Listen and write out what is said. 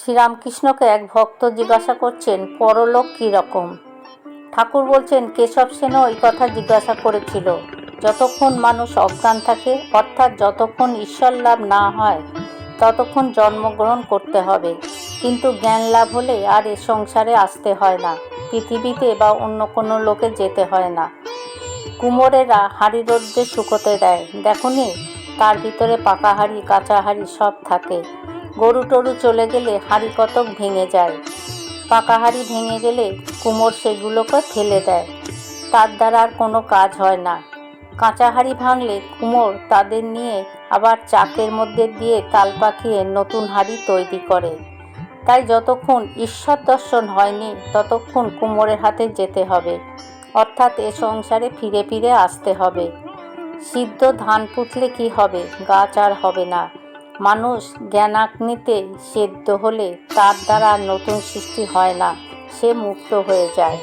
শ্রীরামকৃষ্ণকে এক ভক্ত জিজ্ঞাসা করছেন, পরলোক কী রকম? ঠাকুর বলছেন, কেশব সেনও এই কথা জিজ্ঞাসা করেছিল। যতক্ষণ মানুষ অজ্ঞান থাকে, অর্থাৎ যতক্ষণ ঈশ্বর লাভ না হয়, ততক্ষণ জন্মগ্রহণ করতে হবে। কিন্তু জ্ঞান লাভ হলে আর এ সংসারে আসতে হয় না। পৃথিবীতে বা অন্য কোনো লোকে যেতে হয় না। কুমোরেরা হাঁড়ি রোদ্রে শুকোতে দেয়। দেখনি তার ভিতরে পাকা হাঁড়ি, কাঁচা হাঁড়ি সব থাকে। গরু টরু চলে গেলে হাঁড়ি কতক ভেঙে যায়। পাকা হাঁড়ি ভেঙে গেলে কুমোর সেগুলোকে ফেলে দেয়। তার দ্বারা আর কোনো কাজ হয় না। কাঁচা হাঁড়ি ভাঙলে কুমোর তাদের নিয়ে আবার চাকের মধ্যে দিয়ে তাল পাকিয়ে নতুন হাঁড়ি তৈরি করে। তাই যতক্ষণ ঈশ্বর দর্শন হয়নি, ততক্ষণ কুমোরের হাতে যেতে হবে। অর্থাৎ এ সংসারে ফিরে ফিরে আসতে হবে। সিদ্ধ ধান পুতলে কি হবে? গাছ আর হবে না। মানুষ জ্ঞানাগ্নিতে সেদ্ধ হলে তার দ্বারা নতুন সৃষ্টি হয় না সে মুক্ত হয়ে যায়।